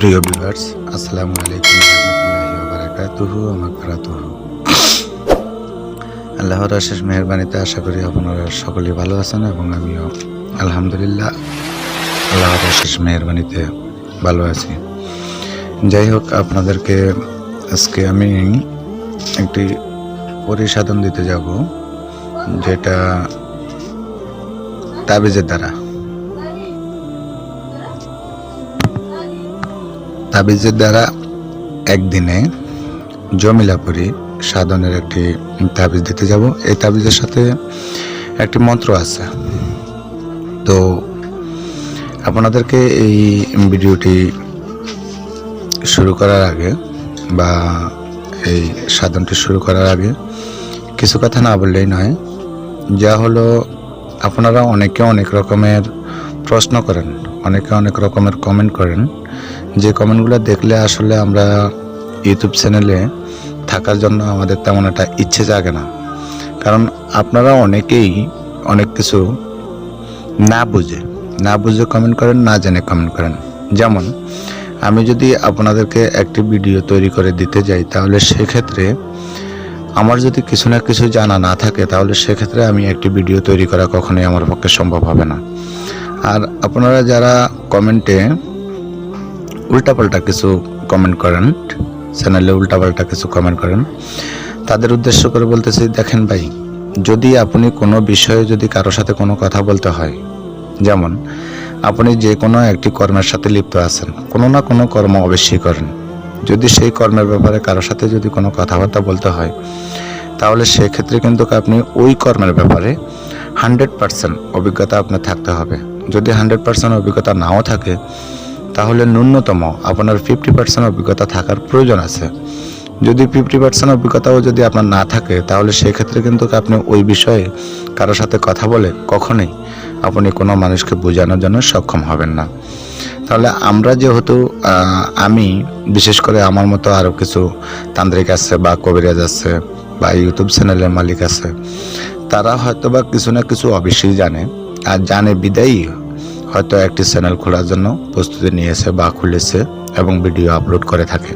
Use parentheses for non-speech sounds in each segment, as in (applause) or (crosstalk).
প্রিয় ভিউয়ার্স, আসসালামু আলাইকুম রহমতুল্লাহি ওয়া বারাকাতুহু আল্লাহর অশেষ মেহেরবানিতে আশা করি আপনারা সকলেই ভালো আছেন এবং আমিও, আলহামদুলিল্লাহ, আল্লাহর অশেষ মেহেরবানিতে ভালো আছি। যাই হোক, আপনাদেরকে আজকে আমি একটি পরিসাধন দিতে যাব, যেটা তাবিজের দ্বারা। তাবিজের দ্বারা একদিনে জমিলাপুরি সাধনের একটি তাবিজ দিতে যাব। এই তাবিজের সাথে একটি মন্ত্র আছে। তো আপনাদেরকে এই ভিডিওটি শুরু করার আগে বা এই সাধনটি শুরু করার আগে কিছু কথা না বললেই নয়। যা হলো, আপনারা অনেকে অনেক রকমের প্রশ্ন করেন, অনেকে অনেক রকমের কমেন্ট করেন। যে কমেন্টগুলো দেখলে আসলে আমরা ইউটিউব চ্যানেলে থাকার জন্য আমাদের তেমন একটা ইচ্ছে জাগে না। কারণ আপনারা অনেকেই অনেক কিছু না বুঝে না বুঝে কমেন্ট করেন, না জেনে কমেন্ট করেন। যেমন, আমি যদি আপনাদেরকে একটি ভিডিও তৈরি করে দিতে যাই, তাহলে সেক্ষেত্রে আমার যদি কিছু না কিছু জানা না থাকে, তাহলে সেক্ষেত্রে আমি একটি ভিডিও তৈরি করা কখনোই আমার পক্ষে সম্ভব হবে না। আর আপনারা যারা কমেন্টে উল্টাপাল্টা কিছু কমেন্ট করেন চ্যানেলে উল্টাপাল্টা কিছু কমেন্ট করেন। তাদের উদ্দেশ্য করে বলতেছি, দেখেন ভাই, যদি আপনি কোনো বিষয়ে যদি কারোর সাথে কোনো কথা বলতে হয়, যেমন আপনি যে কোনো একটি কর্মের সাথে লিপ্ত আছেন, কোনো না কোনো কর্ম অবশ্যই করেন। যদি সেই কর্মের ব্যাপারে কারোর সাথে যদি কোনো কথাবার্তা বলতে হয়, তাহলে সেক্ষেত্রে কিন্তু আপনি ওই কর্মের ব্যাপারে হান্ড্রেড পার্সেন্ট অভিজ্ঞতা আপনার থাকতে হবে। যদি হান্ড্রেড পার্সেন্ট অভিজ্ঞতা নাও থাকে তাহলে ন্যূনতম আপনার ফিফটি পার্সেন্ট অভিজ্ঞতা থাকার প্রয়োজন আছে। যদি ফিফটি পার্সেন্ট অভিজ্ঞতাও যদি আপনার না থাকে, তাহলে সেক্ষেত্রে কিন্তু আপনি ওই বিষয়ে কারোর সাথে কথা বলে কখনোই আপনি কোনো মানুষকে বোঝানোর জন্য সক্ষম হবেন না। তাহলে আমরা যেহেতু আমি, বিশেষ করে আমার মতো আরও কিছু তান্ত্রিক আছে বা কবিরাজ আছে বা ইউটিউব চ্যানেলের মালিক আছে, তারা হয়তো বা কিছু না কিছু অবশ্যই জানে। আর জানে বিদায়ী হয়তো একটি চ্যানেল খোলার জন্য প্রস্তুতি নিয়েছে বা খুলেছে এবং ভিডিও আপলোড করে থাকে।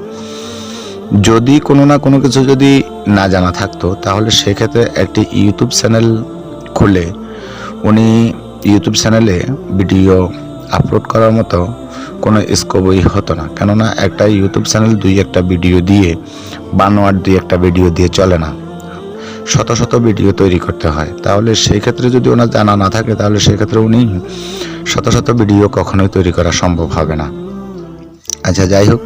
যদি কোনো না কোনো কিছু যদি না জানা থাকতো, তাহলে সেক্ষেত্রে একটি ইউটিউব চ্যানেল খুলে উনি ইউটিউব চ্যানেলে ভিডিও আপলোড করার মতো কোনো স্কোপই হতো না। কেননা একটা ইউটিউব চ্যানেল দুই একটা ভিডিও দিয়ে বানোয়ার দুই একটা ভিডিও দিয়ে চলে না। শত শত ভিডিও তৈরি করতে হয়। তাহলে সেই ক্ষেত্রে যদি ওনার জানা না থাকে, তাহলে সেক্ষেত্রে উনি শত শত ভিডিও কখনোই তৈরি করা সম্ভব হবে না। আচ্ছা যাই হোক,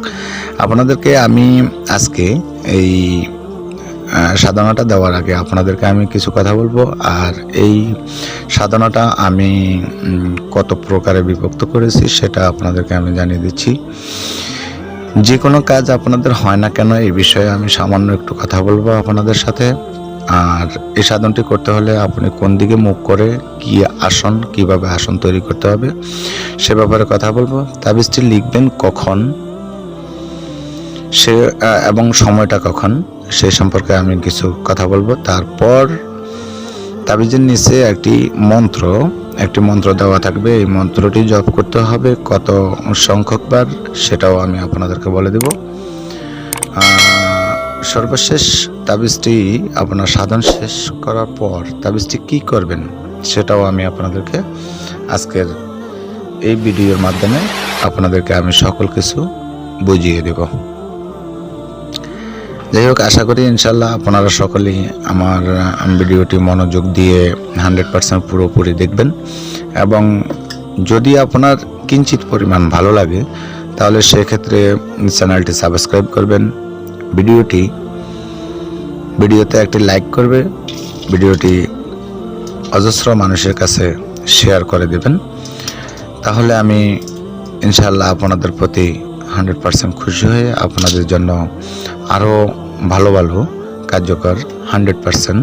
আপনাদেরকে আমি আজকে এই সাধনাটা দেওয়ার আগে আপনাদেরকে আমি কিছু কথা বলব, আর এই সাধনাটা আমি কত প্রকারে বিভক্ত করেছি সেটা আপনাদেরকে আমি জানিয়ে দিচ্ছি। যে কোনো কাজ আপনাদের হয় না কেন, এই বিষয়ে আমি সামান্য একটু কথা বলব আপনাদের সাথে। আর এই সাধনটি করতে হলে আপনি কোন দিকে মুখ করে কি আসন, কীভাবে আসন তৈরি করতে হবে, সে ব্যাপারে কথা বলব। তাবিজটি লিখবেন কখন, সে এবং সময়টা কখন, সে সম্পর্কে আমি কিছু কথা বলব। তারপর তাবিজের নিচে একটি মন্ত্র একটি মন্ত্র দেওয়া থাকবে। এই মন্ত্রটি জপ করতে হবে কত সংখ্যকবার সেটাও আমি আপনাদেরকে বলে দেব। সর্বশেষ তাবিজটি আপনার সাধন শেষ করার পর তাবিজটি কি করবেন সেটাও আমি আপনাদেরকে আজকের এই ভিডিওর মাধ্যমে আপনাদেরকে আমি সকল কিছু বুঝিয়ে দেব। যাই হোক, আশা করি ইনশাল্লাহ আপনারা সকলেই আমার ভিডিওটি মনোযোগ দিয়ে হান্ড্রেড পার্সেন্ট পুরোপুরি দেখবেন। এবং যদি আপনার কিঞ্চিত পরিমাণ ভালো লাগে, তাহলে সেক্ষেত্রে চ্যানেলটি সাবস্ক্রাইব করবেন। ভিডিওটি, ভিডিওতে একটি লাইক করবে, ভিডিওটি অজস্র মানুষের কাছে শেয়ার করে দেবেন। তাহলে আমি ইনশাল্লাহ আপনাদের প্রতি হান্ড্রেড পার্সেন্ট খুশি হয়ে আপনাদের জন্য আরও ভালো ভালো কার্যকর হান্ড্রেড পার্সেন্ট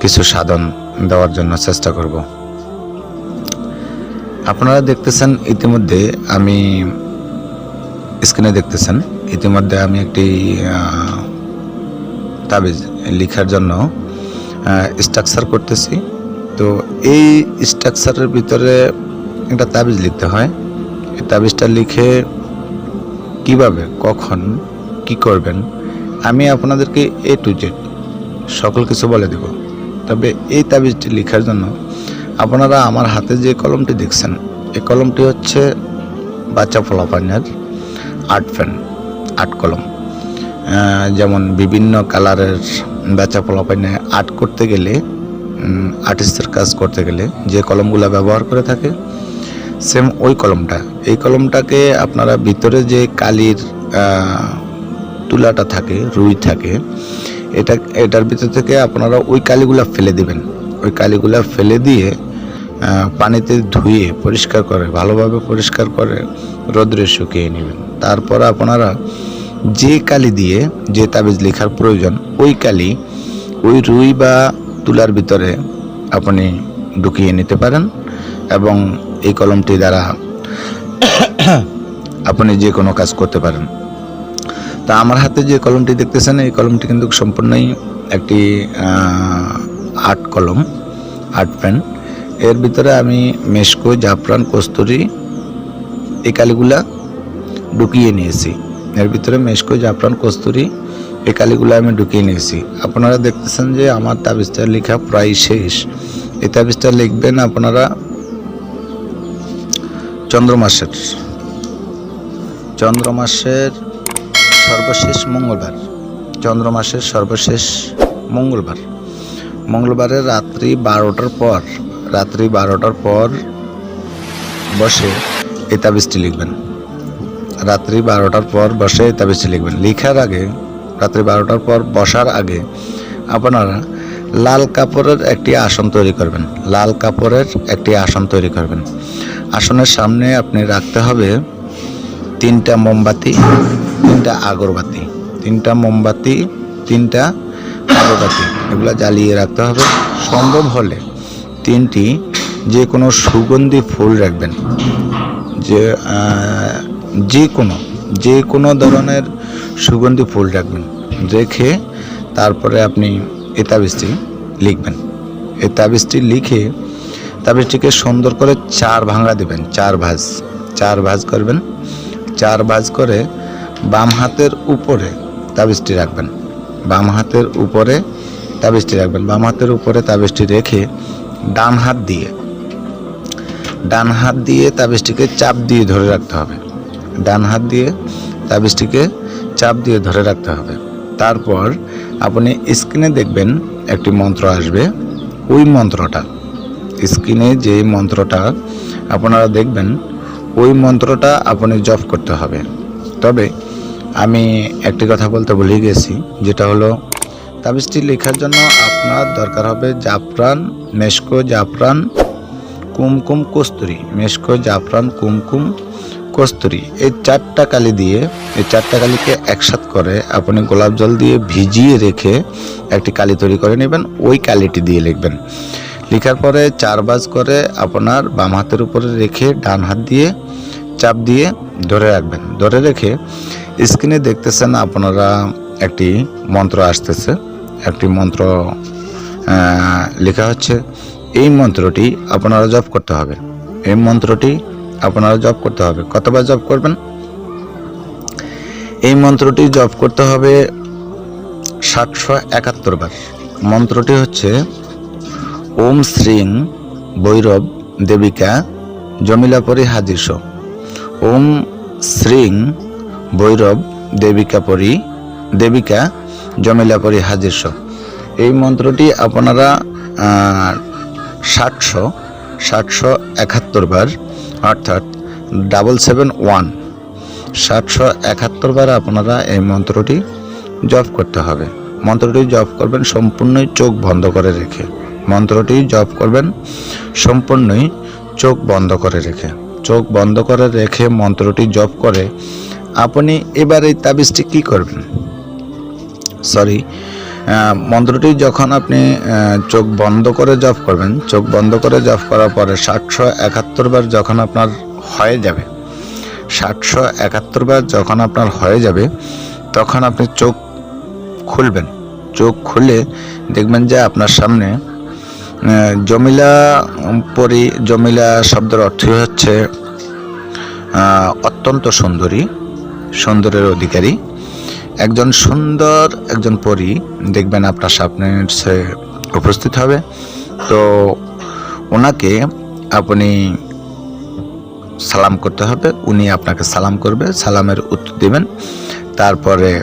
কিছু সাধন দেওয়ার জন্য চেষ্টা করব। আপনারা দেখতেছেন, ইতিমধ্যে আমি স্ক্রিনে দেখতেছেন। ইতিমধ্যে আমি একটি তাবিজ লেখার জন্য স্ট্রাকচার করতেছি। তো এই স্ট্রাকচারের ভিতরে একটা তাবিজ লিখতে হয়। এই তাবিজটা লিখে কীভাবে, কখন, কি করবেন, আমি আপনাদেরকে এ টু জেড সকল কিছু বলে দেব। তবে এই তাবিজটি লেখার জন্য আপনারা আমার হাতে যে কলমটি দেখছেন, এই কলমটি হচ্ছে বাচ্চা ফলাফানের আর্ট পেন। আর্ট কলম। যেমন বিভিন্ন কালারের বাচ্চা ফলাফানে আর্ট করতে গেলে আর্টিস্টের কাজ করতে গেলে যে কলমগুলো ব্যবহার করে থাকে সেম ওই কলমটা। এই কলমটাকে আপনারা ভিতরে যে কালির তুলাটা থাকে, রুই থাকে, এটা, এটার ভিতর থেকে আপনারা ওই কালিগুলা ফেলে দিবেন। ওই কালিগুলা ফেলে দিয়ে পানিতে ধুয়ে পরিষ্কার করে, ভালোভাবে পরিষ্কার করে রোদ্রে শুকিয়ে নেবেন। তারপর আপনারা যে কালি দিয়ে যে তাবিজ লেখার প্রয়োজন, ওই কালি ওই রুই বা তুলার ভিতরে আপনি ঢুকিয়ে নিতে পারেন এবং এই কলমটি দ্বারা (coughs) আপনি যে কোনো কাজ করতে পারেন। তা আমার হাতে যে কলমটি দেখতেছেন, এই কলমটি কিন্তু সম্পূর্ণই একটি আর্ট কলম, আর্ট পেন। এর ভিতরে আমি মেশকো, জাফরান, কস্তুরি, এই কালিগুলা ঢুকিয়ে নিয়েছি। এর ভিতরে মেশকো, জাফরান, কস্তুরি, এই কালিগুলো আমি ঢুকিয়ে নিয়েছি। আপনারা দেখতেছেন যে আমার তাবিজটা লেখা প্রায় শেষ। এই তাবিজটা লিখবেন আপনারা চন্দ্রমাসের। চন্দ্রমাসের সর্বশেষ মঙ্গলবার। চন্দ্রমাসের সর্বশেষ মঙ্গলবার। মঙ্গলবারের রাত্রি বারোটার পর রাত্রি বারোটার পর বসে এই তাবিজটি লিখবেন। রাত্রি বারোটার পর বসে এই তাবিজটি লিখবেন। লিখার আগে, রাত্রি বারোটার পর বসার আগে আপনারা লাল কাপড়ের একটি আসন তৈরি করবেন। লাল কাপড়ের একটি আসন তৈরি করবেন। আসনের সামনে আপনি রাখতে হবে তিনটা মোমবাতি, তিনটা আগরবাতি। তিনটা মোমবাতি, তিনটা আগরবাতি, এগুলো জ্বালিয়ে রাখতে হবে। সম্ভব হলে তিনটি, যে কোনো সুগন্ধি ফুল রাখবেন। যে যে কোনো যে কোনো ধরনের সুগন্ধি ফুল রাখবেন। রেখে তারপরে আপনি এই তাবিজটি লিখবেন। এই তাবিজটি লিখে তাবিজটিকে সুন্দর করে চার ভাঙা দেবেন, চার ভাঁজ। চার ভাজ করবেন। চার ভাঁজ করে বাম হাতের উপরে তাবিজটি রাখবেন। বাম হাতের উপরে তাবিজটি রাখবেন। বাম হাতের উপরে তাবিজটি রেখে ডান হাত দিয়ে। ডান হাত দিয়ে তাবিজটিকে চাপ দিয়ে ধরে রাখতে হবে। ডান হাত দিয়ে তাবিজটিকে চাপ দিয়ে ধরে রাখতে হবে। তারপর আপনি স্ক্রিনে দেখবেন একটি মন্ত্র আসবে। ওই মন্ত্রটা, স্ক্রিনে যে মন্ত্রটা আপনারা দেখবেন, ওই মন্ত্রটা আপনি জপ করতে হবে। তবে আমি একটি কথা বলতে ভুলে গেছি, যেটা হলো তাবিজটি লেখার জন্য আপনার দরকার হবে জাফরান মেশকো জাফরান কুমকুম কস্তুরি, মেশকো জাফরান কুমকুম কস্তুরি। এই চারটা কালি দিয়ে, এই চারটা কালিকে একসাথ করে আপনি গোলাপ জল দিয়ে ভিজিয়ে রেখে একটি কালি তৈরি করে নেবেন, ওই কালিটি দিয়ে লিখবেন। লেখার পরে চার বাজ করে আপনার বাম হাতের উপরে রেখে ডান হাত দিয়ে চাপ দিয়ে ধরে রাখবেন। ধরে রেখে স্ক্রিনে দেখতেছেন আপনারা একটি মন্ত্র আসতেছে। একটি মন্ত্র লেখা হচ্ছে, এই মন্ত্রটি আপনারা জপ করতে হবে। এই মন্ত্রটি আপনারা জপ করতে হবে। কতবার জপ করবেন? এই মন্ত্রটি জপ করতে হবে সাতশো একাত্তর বার। মন্ত্রটি হচ্ছে, ওম শ্রীং ভৈরব দেবিকা জমিলাপরি হাদিস ওম শ্রীং ভৈরব দেবিকা পরি দেবিকা জমিলাপরি হাজিস এই মন্ত্রটি আপনারা ষাটশো ষাটশো একাত্তর বার, অর্থাৎ ডাবল সেভেন ওয়ান সাতশো একাত্তর বার আপনারা এই মন্ত্রটি জপ করতে হবে। মন্ত্রটি জপ করবেন সম্পূর্ণই চোখ বন্ধ করে রেখে। মন্ত্রটি জপ করবেন সম্পূর্ণই চোখ বন্ধ করে রেখে। চোখ বন্ধ করে রেখে মন্ত্রটি জপ করে আপনি এবার এই তাবিজটি কী করবেন? সরি মন্ত্রটি যখন আপনি চোখ বন্ধ করে জপ করবেন, চোখ বন্ধ করে জপ করার পরে সাতশো একাত্তর বার যখন আপনার হয়ে যাবে, সাতশো একাত্তর বার যখন আপনার হয়ে যাবে, তখন আপনি চোখ খুলবেন। চোখ খুলে দেখবেন যে আপনার সামনে জমিলা পরি, জমিলা শব্দের অর্থই হচ্ছে অত্যন্ত সুন্দরী, সুন্দরের অধিকারী। একজন সুন্দর, একজন পরী, দেখবেন আপনার সামনে সে উপস্থিত হবে। তো ওনাকে আপনি সালাম করতে হবে, উনি আপনাকে সালাম করবে, সালামের উত্তর দিবেন। তারপরে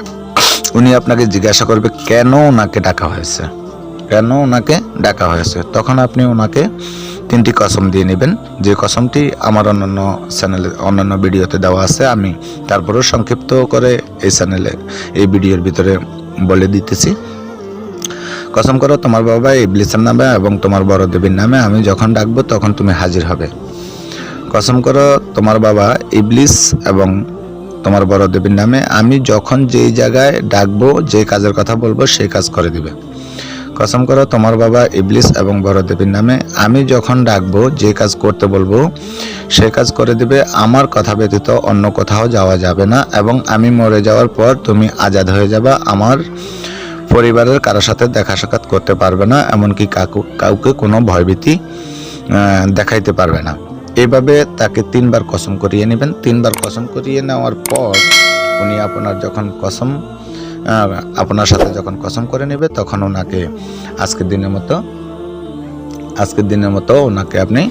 উনি আপনাকে জিজ্ঞাসা করবে, কেন ওনাকে ডাকা হয়েছে? কেন ওনাকে ডাকা হয়েছে? তখন আপনি ওনাকে তিনটি কসম দিয়ে নেবেন। যে কসমটি আমার অন্যান্য চ্যানেলে, অন্যান্য ভিডিওতে দেওয়া আছে, আমি তারপরেও সংক্ষিপ্ত করে এই চ্যানেলে, এই ভিডিওর ভিতরে বলে দিতেছি। কসম করো, তোমার বাবা ইবলিসের নামে এবং তোমার বড় দেবীর নামে আমি যখন ডাকবো, তখন তুমি হাজির হবে। কসম করো, তোমার বাবা ইবলিস এবং তোমার বড় দেবীর নামে আমি যখন যেই জায়গায় ডাকবো, যে কাজের কথা বলব, সেই কাজ করে দিবে। কসম করো, তোমার বাবা ইবলিস এবং বড় দেবীর নামে। আমি যখন ডাকবো, যে কাজ করতে বলব, সে কাজ করে দিবে। আমার কথা ব্যতীত অন্য কোথাও যাওয়া যাবে না এবং আমি মরে যাওয়ার পর তুমি আজাদ হয়ে যাবা। আমার পরিবারের কারোর সাথে দেখা সাক্ষাৎ করতে পারবে না, এমনকি কাকু, কাউকে কোনো ভয়ভীতি দেখাইতে পারবে না। এভাবে তাকে তিনবার কসম করিয়ে নেবেন। তিনবার কসম করিয়ে নেওয়ার পর উনি আপনার যখন কসম আপনার সাথে যখন কসম করে নেবে, তখন ওনাকে আজকের দিনের মতো, আজকের দিনের মতো ওনাকে আপনি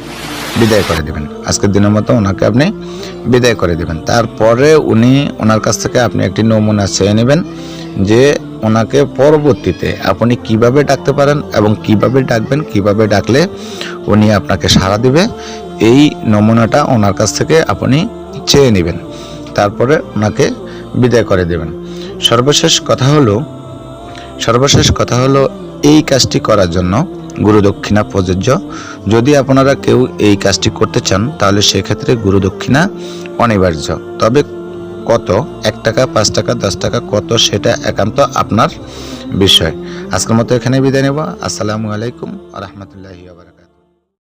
বিদায় করে দিবেন। আজকের দিনের মতো ওনাকে আপনি বিদায় করে দিবেন। তারপরে উনি ওনার কাছ থেকে আপনি একটি নমুনা চেয়ে নেবেন যে ওনাকে পরবর্তীতে আপনি কীভাবে ডাকতে পারেন এবং কীভাবে ডাকবেন, কীভাবে ডাকলে উনি আপনাকে সাড়া দিবে, এই নমুনাটা ওনার কাছ থেকে আপনি চেয়ে নেবেন। তারপরে ওনাকে বিদায় করে দেবেন। সর্বশেষ কথা হলো, সর্বশেষ কথা হলো এই কাজটি করার জন্য গুরুদক্ষিণা প্রযোজ্য। যদি আপনারা কেউ এই কাজটি করতে চান, তাহলে সেক্ষেত্রে গুরুদক্ষিণা অনিবার্য। তবে কত? এক টাকা, পাঁচ টাকা, দশ টাকা, কত? সেটা একান্ত আপনার বিষয়। আজকের মতো এখানে বিদায় নেব। আসসালামু আলাইকুম রহমতুল্লাহি